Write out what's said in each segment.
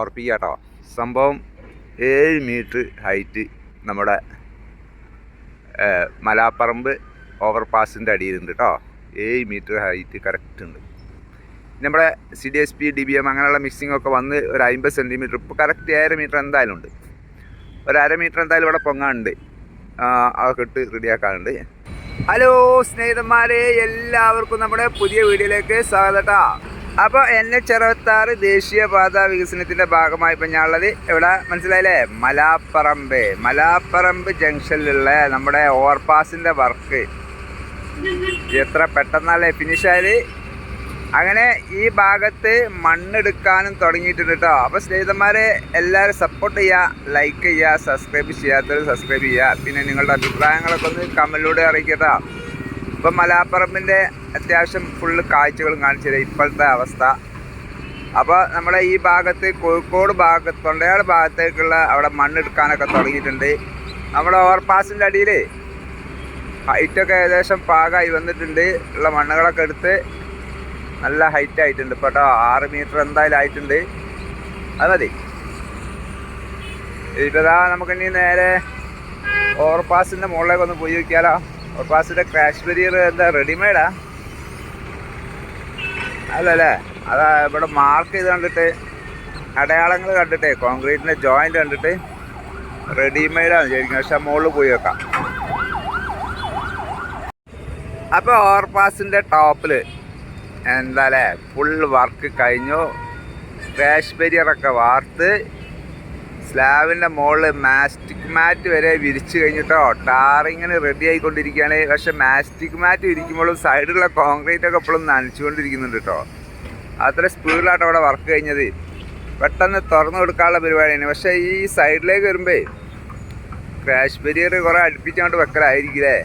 ഉറപ്പിക്കുക കേട്ടോ സംഭവം ഏഴ് മീറ്റർ ഹൈറ്റ് നമ്മുടെ മലാപ്പറമ്പ് ഓവർപാസിന്റെ അടിയിലുണ്ട് കേട്ടോ ഏഴ് മീറ്റർ ഹൈറ്റ് കറക്റ്റ് ഉണ്ട്. നമ്മുടെ C D S P D B M അങ്ങനെയുള്ള മിക്സിംഗ് ഒക്കെ വന്ന് ഒരു അമ്പത് സെന്റിമീറ്റർ ഇപ്പോൾ കറക്റ്റ് ഏഴര മീറ്റർ എന്തായാലും ഉണ്ട്. ഒരു അര മീറ്റർ എന്തായാലും ഇവിടെ പൊങ്ങാനുണ്ട്. അതൊക്കെ ഇട്ട് റെഡിയാക്കാനുണ്ട് ഹലോ സ്നേഹിതന്മാരെ എല്ലാവർക്കും നമ്മുടെ പുതിയ വീഡിയോയിലേക്ക് സ്വാഗതം അപ്പോൾ എൻ എച്ച് അറുപത്താറ് ദേശീയപാത വികസനത്തിന്റെ ഭാഗമായി ഇപ്പം ഞാനുള്ളത് ഇവിടെ മനസ്സിലായില്ലേ? മലാപ്പറമ്പ്. മലാപ്പറമ്പ് ജംഗ്ഷനിലുള്ള നമ്മുടെ ഓവർപാസിന്റെ വർക്ക്. എത്ര പെട്ടെന്നല്ലേ ഫിനിഷായത് അങ്ങനെ ഈ ഭാഗത്ത് മണ്ണെടുക്കാനും തുടങ്ങിയിട്ടുണ്ട് കേട്ടോ അപ്പോൾ സ്നേഹിതന്മാരെ എല്ലാവരും സപ്പോർട്ട് ചെയ്യുക ലൈക്ക് ചെയ്യുക സബ്സ്ക്രൈബ് ചെയ്യാത്തവർ സബ്സ്ക്രൈബ് ചെയ്യുക പിന്നെ നിങ്ങളുടെ അഭിപ്രായങ്ങളൊക്കെ ഒന്ന് കമന്റിലൂടെ അറിയിക്കട്ടോ. ഇപ്പം മലാപ്പറമ്പിന്റെ അത്യാവശ്യം ഫുള്ള് കാഴ്ചകളും കാണിച്ചത് ഇപ്പോഴത്തെ അവസ്ഥ. അപ്പോൾ നമ്മുടെ ഈ ഭാഗത്ത് കോഴിക്കോട് ഭാഗത്ത് തൊണ്ടയാട് ഭാഗത്തേക്കുള്ള അവിടെ മണ്ണെടുക്കാനൊക്കെ തുടങ്ങിയിട്ടുണ്ട്. നമ്മുടെ ഓവർപാസിന്റെ അടിയിൽ ഹൈറ്റൊക്കെ ഏകദേശം പാകമായി വന്നിട്ടുണ്ട്. ഉള്ള മണ്ണുകളൊക്കെ എടുത്ത് നല്ല ഹൈറ്റ് ആയിട്ടുണ്ട്. കേട്ടോ ആറ് മീറ്റർ എന്തായാലും ആയിട്ടുണ്ട്. അത് മതി. ഇതാ നമുക്ക് ഇനി നേരെ ഓവർപാസിന്റെ മുകളിലേക്ക് ഒന്ന് പോയി നോക്കിയാലോ. ഓവർപാസിന്റെ ക്രാഷ് ബരിയർ എന്താ റെഡിമെയ്ഡാ അല്ലല്ലേ? അതാ ഇവിടെ മാർക്ക് ചെയ്ത് കണ്ടിട്ട് അടയാളങ്ങൾ കണ്ടിട്ടേ കോൺക്രീറ്റിന്റെ ജോയിന്റ് കണ്ടിട്ട് റെഡിമെയ്ഡാണ് ശരിക്കും. പക്ഷെ മുകളിൽ പോയി വെക്കാം. അപ്പോൾ ഓവർപാസിന്റെ ടോപ്പിൽ എന്താ അല്ലേ ഫുൾ വർക്ക് കഴിഞ്ഞു. ക്രാഷ് ബരിയറൊക്കെ വാർത്ത് സ്ലാബിന്റെ മുകളിൽ മാസ്റ്റിക് മാറ്റ് വരെ വിരിച്ചു കഴിഞ്ഞിട്ടോ? ടാറിങ്ങിന് റെഡി ആയിക്കൊണ്ടിരിക്കുകയാണ്. പക്ഷേ മാസ്റ്റിക് മാറ്റ് വിരിക്കുമ്പോഴും സൈഡിലുള്ള കോൺക്രീറ്റ് ഒക്കെ ഇപ്പോഴും നനച്ചുകൊണ്ടിരിക്കുന്നുണ്ട് കേട്ടോ. അത്ര സ്പീഡിലാട്ടോ അവിടെ വർക്ക് കഴിഞ്ഞത്. പെട്ടെന്ന് തുറന്നു കൊടുക്കാനുള്ള പരിപാടിയാണ്. പക്ഷേ ഈ സൈഡിലേക്ക് വരുമ്പേ ക്രാഷ് ബരിയർ കുറേ അടുപ്പിച്ചങ്ങോട്ട് വെക്കലായിരിക്കില്ലേ?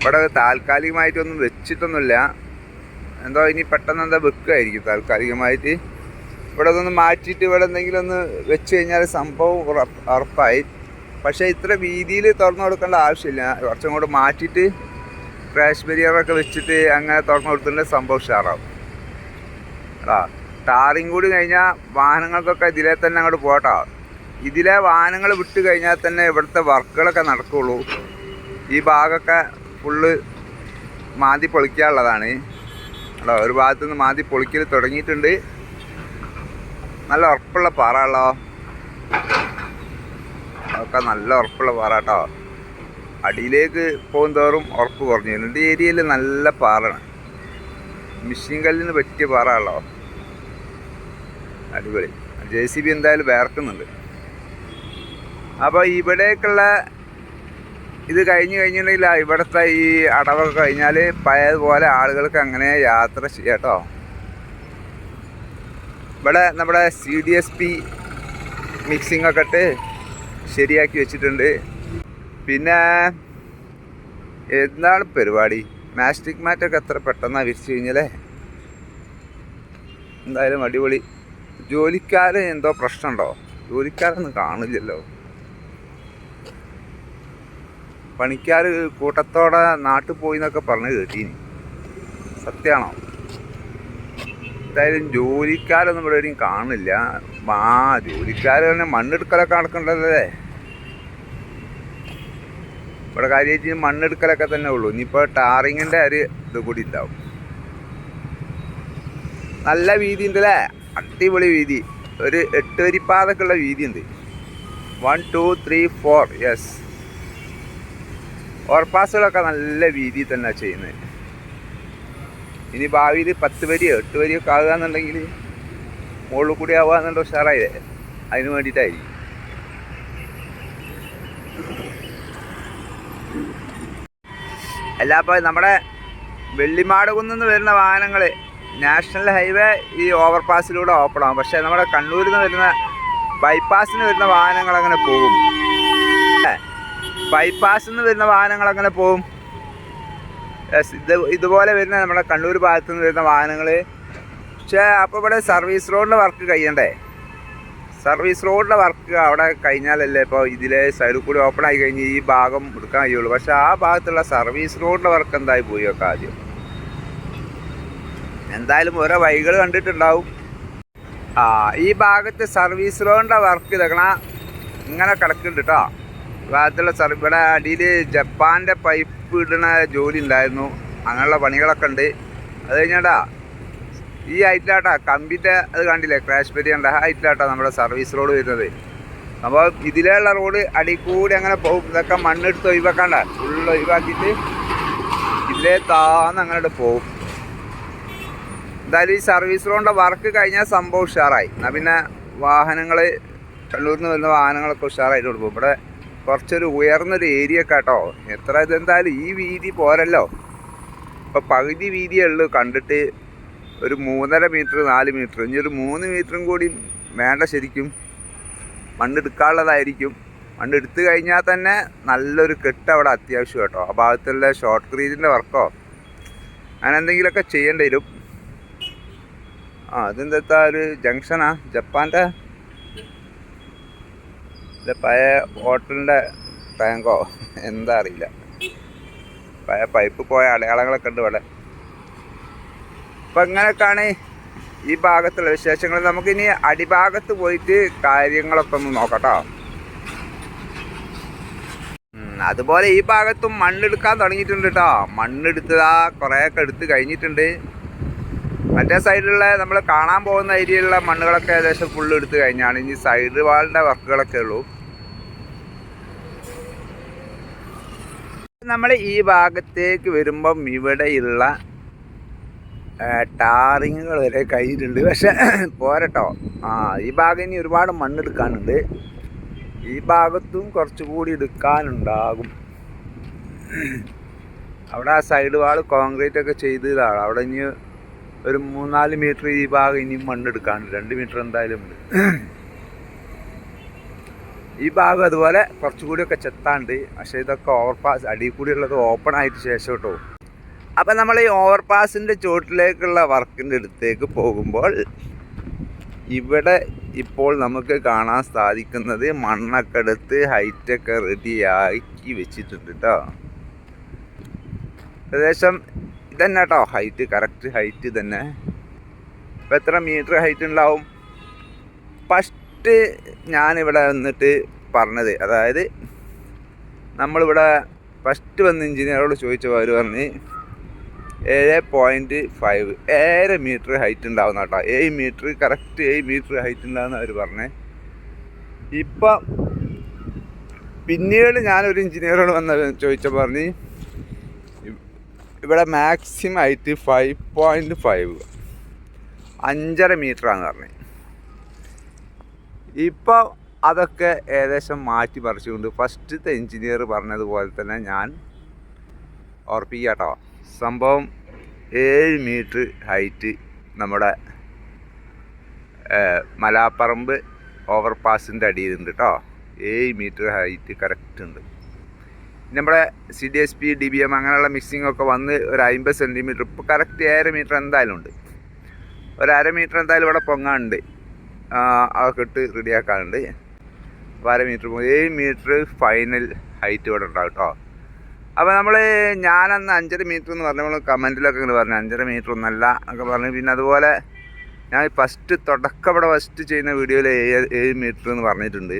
ഇവിടെ താൽക്കാലികമായിട്ടൊന്നും വെച്ചിട്ടൊന്നുമില്ല. എന്തോ ഇനി പെട്ടെന്ന് എന്താ വെക്കുമായിരിക്കും താൽക്കാലികമായിട്ട്? ഇവിടെ ഒന്ന് മാറ്റിയിട്ട് ഇവിടെ എന്തെങ്കിലും ഒന്ന് വെച്ച് കഴിഞ്ഞാൽ സംഭവം ഉറപ്പ് ഉറപ്പായി. പക്ഷേ ഇത്ര വീതിയിൽ തുറന്നു കൊടുക്കേണ്ട ആവശ്യമില്ല. കുറച്ചും കൂടെ മാറ്റിയിട്ട് ക്രാഷ് ബരിയറൊക്കെ വെച്ചിട്ട് അങ്ങനെ തുറന്നു കൊടുത്തിട്ട് സംഭവം ഉഷാറാവും. ആ ടാറിങ് കൂടി കഴിഞ്ഞാൽ വാഹനങ്ങൾക്കൊക്കെ ഇതിലെ തന്നെ അങ്ങോട്ട് പോട്ടോ. ഇതിലെ വാഹനങ്ങൾ വിട്ട് കഴിഞ്ഞാൽ തന്നെ ഇവിടുത്തെ വർക്കുകളൊക്കെ നടക്കുള്ളൂ. ഈ ഭാഗമൊക്കെ ഫുള്ള് മാതി പൊളിക്കാനുള്ളതാണ്. കേട്ടോ ഒരു ഭാഗത്തുനിന്ന് മാതി പൊളിക്കൽ തുടങ്ങിയിട്ടുണ്ട്. നല്ല ഉറപ്പുള്ള പാറകളോ അതൊക്കെ നല്ല ഉറപ്പുള്ള പാറ കേട്ടോ. അടിയിലേക്ക് പോകുന്തോറും ഉറപ്പ് കുറഞ്ഞു. വരുന്നുണ്ട് ഈ ഏരിയയിൽ നല്ല പാറയാണ്. മിഷീൻ കല്ലിന് പറ്റിയ പാറകളോ അടിപൊളി. ജെ സി ബി എന്തായാലും വേർക്കുന്നുണ്ട്. അപ്പോൾ ഇവിടേക്കുള്ള ഇത് കഴിഞ്ഞ് കഴിഞ്ഞിട്ടുണ്ടെങ്കിൽ ഇവിടുത്തെ ഈ അടവൊക്കെ കഴിഞ്ഞാൽ പഴയതുപോലെ ആളുകൾക്ക് അങ്ങനെ യാത്ര ചെയ്യാം കേട്ടോ. ഇവിടെ നമ്മുടെ C D S P mixing ഒക്കെ ഇട്ട് ശരിയാക്കി വെച്ചിട്ടുണ്ട്. പിന്നെ എന്താണ് പരിപാടി? മാസ്റ്റിക് മാറ്റൊക്കെ എത്ര പെട്ടെന്നാണ് വിരിച്ചു കഴിഞ്ഞാലേ എന്തായാലും അടിപൊളി. ജോലിക്കാർ എന്തോ പ്രശ്നമുണ്ടോ? ജോലിക്കാരൊന്നും കാണില്ലല്ലോ. പണിക്കാർ കൂട്ടത്തോടെ നാട്ടിൽ പോയി എന്നൊക്കെ പറഞ്ഞ് കേട്ടീനി. സത്യമാണോ എന്തായാലും ജോലിക്കാരൊന്നും ഇവിടെ എവിടെയും കാണില്ല. ആ ജോലിക്കാർ തന്നെ മണ്ണെടുക്കലൊക്കെ നടക്കണ്ടല്ലേ? ഇവിടെ കാര്യമായിട്ട് മണ്ണെടുക്കലൊക്കെ തന്നെ ഉള്ളൂ. ഇനിയിപ്പോൾ ടാറിങ്ങിന്റെ ഒരു ഇത് കൂടി ഉണ്ടാവും. നല്ല വീതി ഉണ്ട് അല്ലേ അടിപൊളി വീതി. ഒരു എട്ട് വരിപ്പാതൊക്കെയുള്ള വീതി ഉണ്ട് one two three four yes ഓവർപാസുകളൊക്കെ നല്ല വീതി തന്നെ ചെയ്യുന്നത്. ഇനി ഭാവിയിൽ പത്ത് വരിയോ എട്ട് വരിയോ ഒക്കെ ആകുകയെന്നുണ്ടെങ്കിൽ മുകളിൽ കൂടി ആവുക എന്നുള്ള ഉഷാറായില്ലേ? അതിന് വേണ്ടിയിട്ടായിരിക്കും. അല്ല അപ്പോൾ നമ്മുടെ വെള്ളിമാട് കുന്നിന്ന് വരുന്ന വാഹനങ്ങൾ നാഷണൽ ഹൈവേ ഈ ഓവർപാസിലൂടെ ഓപ്പൺ ആവും. പക്ഷേ നമ്മുടെ കണ്ണൂരിൽ നിന്ന് വരുന്ന ബൈപ്പാസിന് വരുന്ന വാഹനങ്ങൾ അങ്ങനെ പോകും. ബൈപ്പാസിൽ നിന്ന് വരുന്ന വാഹനങ്ങൾ അങ്ങനെ പോകും. ഇത് ഇതുപോലെ വരുന്ന നമ്മുടെ കണ്ണൂർ ഭാഗത്ത് നിന്ന് വരുന്ന വാഹനങ്ങൾ പക്ഷേ അപ്പോൾ ഇവിടെ സർവീസ് റോഡിന്റെ വർക്ക് കഴിയണ്ടേ? സർവീസ് റോഡിന്റെ വർക്ക് അവിടെ കഴിഞ്ഞാലല്ലേ ഇപ്പോൾ ഇതിലെ സൈഡിൽ കൂടി ഓപ്പൺ ആയി കഴിഞ്ഞ് ഈ ഭാഗം എടുക്കാൻ കഴിയുള്ളൂ. പക്ഷേ ആ ഭാഗത്തുള്ള സർവീസ് റോഡിന്റെ വർക്ക് എന്തായി പോയി ഒക്കെ ആദ്യം? എന്തായാലും ഓരോ വഴികൾ കണ്ടിട്ടുണ്ടാവും. ആ ഈ ഭാഗത്ത് സർവീസ് റോഡിന്റെ വർക്ക് ഇതക്കണ ഇങ്ങനെ കിടക്കുന്നുണ്ട് കേട്ടോ ഭാഗത്തുള്ള സർവീസ് ഇവിടെ അടിയിൽ ജപ്പാന്റെ പൈപ്പ് ഇടുന്ന ജോലി ഉണ്ടായിരുന്നു. അങ്ങനെയുള്ള പണികളൊക്കെ ഉണ്ട്. അത് കഴിഞ്ഞാട്ടാ ഈ ഹൈറ്റിലാട്ടാ കമ്പിന്റെ അത് കണ്ടില്ലേ ക്രാഷ് പറ്റി കണ്ട ഹൈറ്റിലാട്ടാ നമ്മുടെ സർവീസ് റോഡ് വരുന്നത്. അപ്പോൾ ഇതിലുള്ള റോഡ് അടി കൂടി അങ്ങനെ പോകും. ഇതൊക്കെ മണ്ണെടുത്ത് ഒഴിവാക്കണ്ട. ഫുള്ള് ഒഴിവാക്കിയിട്ട് ഇതിലേ താന്ന് അങ്ങോട്ട് പോകും. എന്തായാലും ഈ സർവീസ് റോഡിന്റെ വർക്ക് കഴിഞ്ഞാൽ സംഭവം ഉഷാറായി. എന്നാൽ പിന്നെ വാഹനങ്ങൾ കണ്ണൂരിൽ നിന്ന് വരുന്ന വാഹനങ്ങളൊക്കെ ഉഷാറായിട്ട് കൊടുക്കും. ഇവിടെ കുറച്ചൊരു ഉയർന്നൊരു ഏരിയ കേട്ടോ എത്ര ഇതെന്തായാലും ഈ വീതി പോരല്ലോ. ഇപ്പോൾ പകുതി വീതിയേ ഉള്ളൂ കണ്ടിട്ട് ഒരു മൂന്നര മീറ്റർ നാല് മീറ്റർ ഇനി ഒരു മൂന്ന് മീറ്ററും കൂടി വേണ്ട ശരിക്കും. മണ്ണെടുക്കാനുള്ളതായിരിക്കും മണ്ണെടുത്ത് കഴിഞ്ഞാൽ തന്നെ നല്ലൊരു കെട്ട് അവിടെ അത്യാവശ്യം കേട്ടോ. ആ ഭാഗത്തുള്ള ഷോർട്ട് ക്രീജിന്റെ വർക്കോ അങ്ങനെ എന്തെങ്കിലുമൊക്കെ ചെയ്യേണ്ടി വരും. ആ അതെന്താ ഒരു ജംഗ്ഷനാ ജപ്പാന്റെ ഇത് പഴയ ഹോട്ടലിന്റെ ടാങ്കോ? എന്താ അറിയില്ല. പഴയ പൈപ്പ് പോയ അടയാളങ്ങളൊക്കെ ഉണ്ട് ഇവിടെ. അപ്പം ഇങ്ങനെയൊക്കെയാണ് ഈ ഭാഗത്തുള്ള വിശേഷങ്ങൾ. നമുക്കിനി അടിഭാഗത്ത് പോയിട്ട് കാര്യങ്ങളൊക്കെ ഒന്ന് നോക്കട്ടോ. അതുപോലെ ഈ ഭാഗത്തും മണ്ണെടുക്കാൻ തുടങ്ങിയിട്ടുണ്ട് കേട്ടോ. മണ്ണെടുത്തതാ കുറേയൊക്കെ എടുത്ത് കഴിഞ്ഞിട്ടുണ്ട്. മറ്റേ സൈഡിലുള്ള നമ്മൾ കാണാൻ പോകുന്ന ഏരിയയിലുള്ള മണ്ണുകളൊക്കെ ഏകദേശം ഫുള്ള് എടുത്തു കഴിഞ്ഞാണ്. ഇനി സൈഡ് വാളിന്റെ വർക്കുകളൊക്കെ ഉള്ളൂ. നമ്മൾ ഈ ഭാഗത്തേക്ക് വരുമ്പം ഇവിടെയുള്ള ടാറിങ്ങുകൾ വരെ കയ്യിലുണ്ട് പക്ഷെ പോരട്ടോ. ആ ഈ ഭാഗം ഇനി ഒരുപാട് മണ്ണെടുക്കാനുണ്ട് ഈ ഭാഗത്തും കുറച്ചുകൂടി എടുക്കാനുണ്ടാകും. അവിടെ ആ സൈഡ് വാൾ കോൺക്രീറ്റ് ഒക്കെ ചെയ്തതാണ്. അവിടെ ഇനി ഒരു മൂന്നാൽ മീറ്റർ ഈ ഭാഗം ഇനിയും മണ്ണെടുക്കാനുണ്ട്. രണ്ട് മീറ്റർ എന്തായാലും ഉണ്ട്. ഈ ഭാഗം അതുപോലെ കുറച്ചുകൂടിയൊക്കെ ചെത്താണ്ട് പക്ഷേ ഇതൊക്കെ ഓവർപാസ് അടിയിൽ കൂടിയുള്ളത് ഓപ്പൺ ആയിട്ട് ശേഷം കേട്ടോ. അപ്പം നമ്മൾ ഈ ഓവർപാസിന്റെ ചുവട്ടിലേക്കുള്ള വർക്കിന്റെ അടുത്തേക്ക് പോകുമ്പോൾ ഇവിടെ ഇപ്പോൾ നമുക്ക് കാണാൻ സാധിക്കുന്നത് മണ്ണൊക്കെ എടുത്ത് ഹൈറ്റൊക്കെ റെഡിയാക്കി വെച്ചിട്ടുണ്ട് കേട്ടോ. ഏകദേശം ഇതന്നെ കേട്ടോ ഹൈറ്റ് കറക്റ്റ് ഹൈറ്റ് തന്നെ ഇപ്പം എത്ര മീറ്റർ ഹൈറ്റ് ഉണ്ടാവും ഫസ്റ്റ് ഞാനിവിടെ വന്നിട്ട് പറഞ്ഞത് അതായത് നമ്മളിവിടെ ഫസ്റ്റ് വന്ന് എഞ്ചിനീയറോട് ചോദിച്ചപ്പോൾ അവർ പറഞ്ഞ് ഏഴ് പോയിന്റ് ഫൈവ് ഏഴര മീറ്റർ ഹൈറ്റ് ഉണ്ടാവുന്ന കേട്ടോ ഏഴ് മീറ്റർ കറക്റ്റ് ഏഴ് മീറ്റർ ഹൈറ്റ് ഉണ്ടാവുന്ന അവർ പറഞ്ഞേ. ഇപ്പം പിന്നീട് ഞാനൊരു എഞ്ചിനീയറോട് വന്ന ചോദിച്ചപ്പോൾ പറഞ്ഞ് ഇവിടെ maximum height five point five അഞ്ചര മീറ്ററാന്ന് പറഞ്ഞത് ഇപ്പോൾ അതൊക്കെ ഏകദേശം മാറ്റി പറിച്ചുകൊണ്ട് ഫസ്റ്റത്തെ എഞ്ചിനീയർ പറഞ്ഞതുപോലെ തന്നെ ഞാൻ ഓർപ്പിക്കുക കേട്ടോ സംഭവം ഏഴ് മീറ്റർ ഹൈറ്റ് നമ്മുടെ മലാപ്പറമ്പ് ഓവർപാസിന്റെ അടിയിലുണ്ട് കേട്ടോ ഏഴ് മീറ്റർ ഹൈറ്റ് കറക്റ്റ് ഉണ്ട്. നമ്മുടെ C D S P D B M അങ്ങനെയുള്ള മിക്സിംഗ് ഒക്കെ വന്ന് ഒരു അമ്പത് സെന്റിമീറ്റർ ഇപ്പോൾ കറക്റ്റ് ഏഴര മീറ്റർ എന്തായാലും ഉണ്ട്. ഒരു അര മീറ്റർ എന്തായാലും ഇവിടെ പൊങ്ങാനുണ്ട്. അതൊക്കെ ഇട്ട് റെഡിയാക്കാനുണ്ട് അപ്പോൾ അര മീറ്റർ ഏഴ് മീറ്റർ ഫൈനൽ ഹൈറ്റ് ഇവിടെ ഉണ്ടാവും കേട്ടോ അപ്പോൾ നമ്മൾ ഞാനന്ന് അഞ്ചര മീറ്റർ എന്ന് പറഞ്ഞപ്പോൾ കമന്റിലൊക്കെ ഇങ്ങനെ പറഞ്ഞു. അഞ്ചര മീറ്റർ ഒന്നല്ല എന്നൊക്കെ പറഞ്ഞു. പിന്നെ അതുപോലെ ഞാൻ ഫസ്റ്റ് തുടക്കം ഇവിടെ ഫസ്റ്റ് ചെയ്യുന്ന വീഡിയോയിൽ ഏഴ് ഏഴ് മീറ്റർ എന്ന് പറഞ്ഞിട്ടുണ്ട്.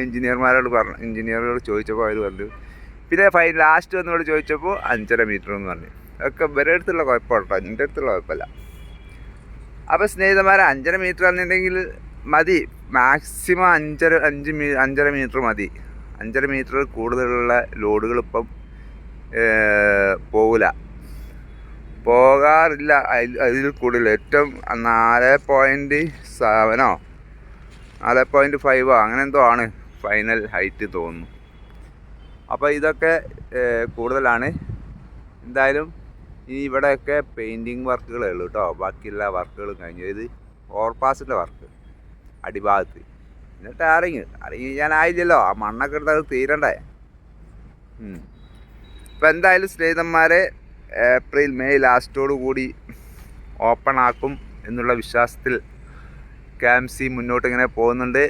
എഞ്ചിനീയർമാരോട് പറഞ്ഞു എഞ്ചിനീയറോട് ചോദിച്ചപ്പോൾ അവർ പറഞ്ഞു. പിന്നെ ഫൈൻ ലാസ്റ്റ് വന്നോട് ചോദിച്ചപ്പോൾ അഞ്ചര മീറ്റർ എന്ന് പറഞ്ഞു. അതൊക്കെ ഇവരുടെ അടുത്തുള്ള കുഴപ്പമുണ്ടോ എന്റെ അടുത്തുള്ള കുഴപ്പമില്ല. അപ്പോൾ സ്നേഹിതന്മാരെ അഞ്ചര മീറ്റർ എന്നുണ്ടെങ്കിൽ മതി. മാക്സിമം അഞ്ചര അഞ്ച് മീ അഞ്ചര മീറ്റർ മതി. അഞ്ചര മീറ്റർ കൂടുതലുള്ള ലോഡുകൾ ഇപ്പം പോകില്ല പോകാറില്ല. അതിൽ കൂടുതൽ. ഏറ്റവും നാല് പോയിന്റ് സെവനോ നാല് പോയിന്റ് ഫൈവോ അങ്ങനെ എന്തോ ആണ്. ഫൈനൽ ഹൈറ്റ് തോന്നുന്നു. അപ്പോൾ ഇതൊക്കെ കൂടുതലാണ്. എന്തായാലും ഇനി ഇവിടെയൊക്കെ പെയിന്റിങ് വർക്കുകളേ ഉള്ളൂ കേട്ടോ ബാക്കിയുള്ള വർക്കുകളും കഴിഞ്ഞു. ഇത് ഓവർപാസിന്റെ വർക്ക് അടിഭാഗത്ത്. പിന്നെ ടാറിങ് ടാറിങ് ചെയ്യാനായില്ലല്ലോ ആ മണ്ണൊക്കെ അത് തീരണ്ടേ. ഇപ്പം എന്തായാലും സ്നേഹിതന്മാരെ ഏപ്രിൽ മെയ് ലാസ്റ്റോടു കൂടി ഓപ്പൺ ആക്കും എന്നുള്ള വിശ്വാസത്തിൽ ക്യാംസി മുന്നോട്ടിങ്ങനെ പോകുന്നുണ്ട്.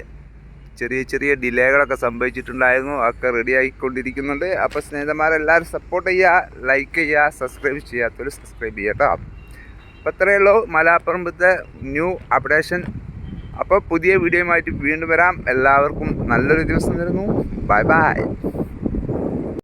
ചെറിയ ചെറിയ ഡിലേകളൊക്കെ സംഭവിച്ചിട്ടുണ്ടായിരുന്നു ഒക്കെ റെഡി ആയിക്കൊണ്ടിരിക്കുന്നുണ്ട്. അപ്പോൾ സ്നേഹിതന്മാരെല്ലാവരും സപ്പോർട്ട് ചെയ്യുക ലൈക്ക് ചെയ്യുക സബ്സ്ക്രൈബ് ചെയ്യാത്തവർ സബ്സ്ക്രൈബ് ചെയ്യുക കേട്ടോ. അപ്പോൾ അത്രയേ ഉള്ളൂ. മലാപ്പറമ്പത്തെ ന്യൂ അപ്ഡേഷൻ അപ്പോൾ പുതിയ വീഡിയോയുമായിട്ട് വീണ്ടും വരാം. എല്ലാവർക്കും നല്ലൊരു ദിവസം തരുന്നു. Bye bye